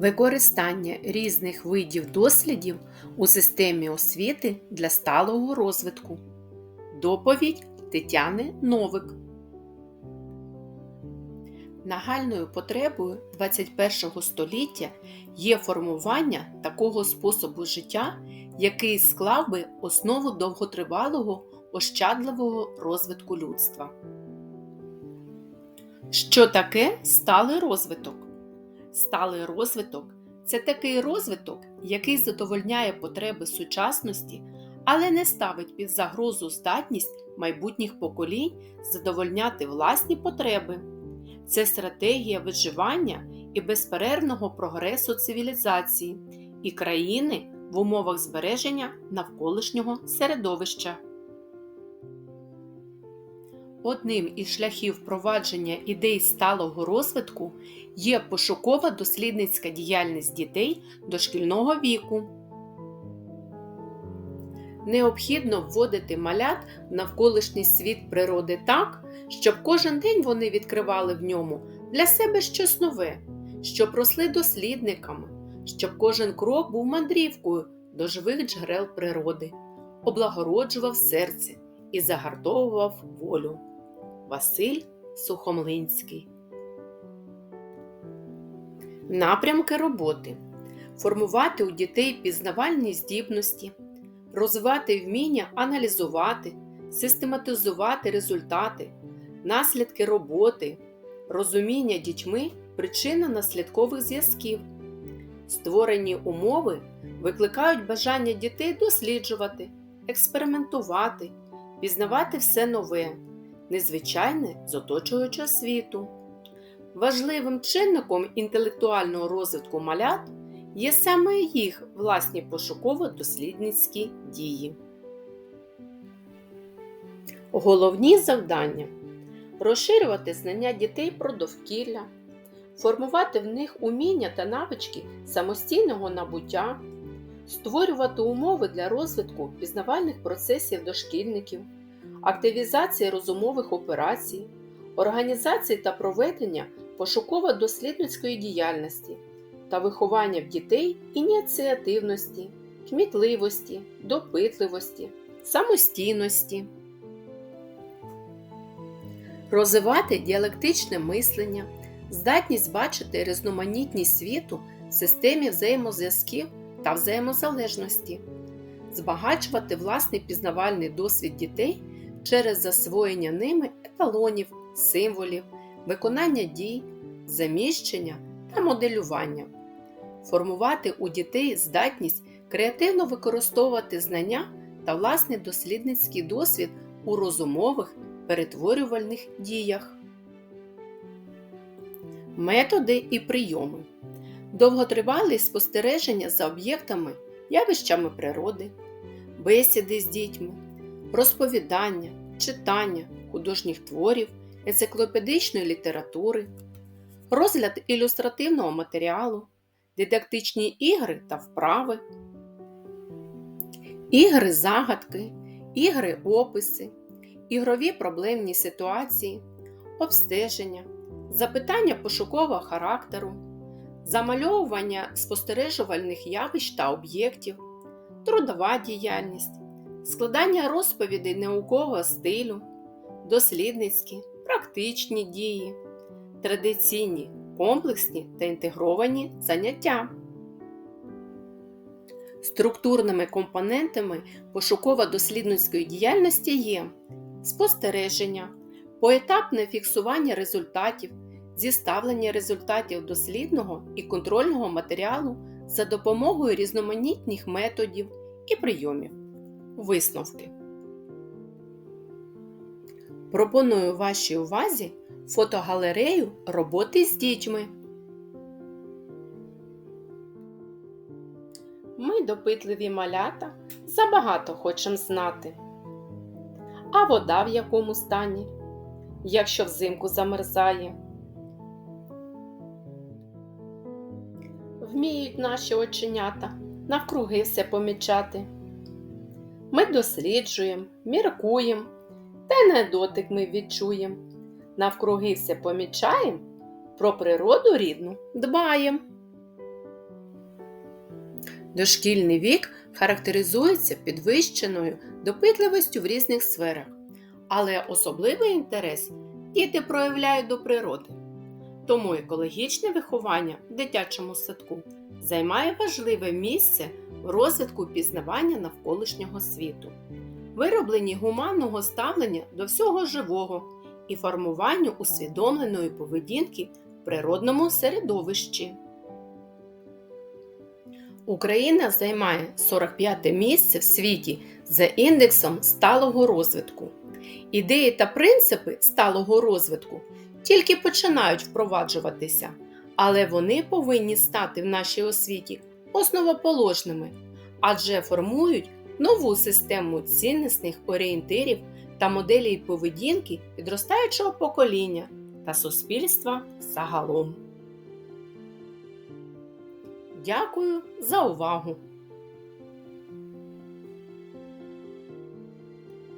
Використання різних видів дослідів у системі освіти для сталого розвитку. Доповідь Тетяни Новик. Нагальною потребою 21 століття є формування такого способу життя, який склав би основу довготривалого ощадливого розвитку людства. Що таке сталий розвиток? Сталий розвиток це такий розвиток, який задовольняє потреби сучасності, але не ставить під загрозу здатність майбутніх поколінь задовольняти власні потреби. Це стратегія виживання і безперервного прогресу цивілізації і країни в умовах збереження навколишнього середовища. Одним із шляхів впровадження ідей сталого розвитку є пошукова дослідницька діяльність дітей дошкільного віку. Необхідно вводити малят в навколишній світ природи так, щоб кожен день вони відкривали в ньому для себе щось нове, щоб росли дослідниками, щоб кожен крок був мандрівкою до живих джерел природи, облагороджував серце і загартовував волю. Василь Сухомлинський. Напрямки роботи формувати у дітей пізнавальні здібності, розвивати вміння аналізувати, систематизувати результати, наслідки роботи, розуміння дітьми причинно-наслідкових зв'язків. Створені умови викликають бажання дітей досліджувати, експериментувати, пізнавати все нове незвичайне з оточуючого світу. Важливим чинником інтелектуального розвитку малят є саме їх власні пошуково-дослідницькі дії. Головні завдання розширювати знання дітей про довкілля, формувати в них уміння та навички самостійного набуття, створювати умови для розвитку пізнавальних процесів дошкільників активізації розумових операцій, організації та проведення пошуково-дослідницької діяльності та виховання в дітей ініціативності, кмітливості, допитливості, самостійності. Розвивати діалектичне мислення, здатність бачити різноманітність світу в системі взаємозв'язків та взаємозалежності, збагачувати власний пізнавальний досвід дітей через засвоєння ними еталонів, символів, виконання дій, заміщення та моделювання, формувати у дітей здатність креативно використовувати знання та власний дослідницький досвід у розумових перетворювальних діях. Методи і прийоми. Довготривалі спостереження за об'єктами, явищами природи, бесіди з дітьми, розповідання, читання художніх творів, енциклопедичної літератури, розгляд ілюстративного матеріалу, дидактичні ігри та вправи, ігри загадки, ігри описи, ігрові проблемні ситуації, обстеження, запитання пошукового характеру, замальовування спостережувальних явищ та об'єктів, трудова діяльність складання розповідей наукового стилю, дослідницькі, практичні дії, традиційні, комплексні та інтегровані заняття. Структурними компонентами пошуково-дослідницької діяльності є спостереження, поетапне фіксування результатів, зіставлення результатів дослідного і контрольного матеріалу за допомогою різноманітних методів і прийомів. Висновки. Пропоную вашій увазі фотогалерею роботи з дітьми. Ми, допитливі малята, забагато хочемо знати. А вода в якому стані, якщо взимку замерзає. Вміють наші оченята навкруги все помічати. Ми досліджуємо, міркуємо, та й на ми відчуємо. Навкруги все помічаємо, про природу рідну дбаємо. Дошкільний вік характеризується підвищеною допитливістю в різних сферах, але особливий інтерес діти проявляють до природи. Тому екологічне виховання в дитячому садку займає важливе місце розвитку пізнавання навколишнього світу, виробленні гуманного ставлення до всього живого і формуванню усвідомленої поведінки в природному середовищі. Україна займає 45 місце в світі за індексом сталого розвитку. Ідеї та принципи сталого розвитку тільки починають впроваджуватися, але вони повинні стати в нашій освіті основоположними, адже формують нову систему ціннісних орієнтирів та моделей поведінки підростаючого покоління та суспільства загалом. Дякую за увагу!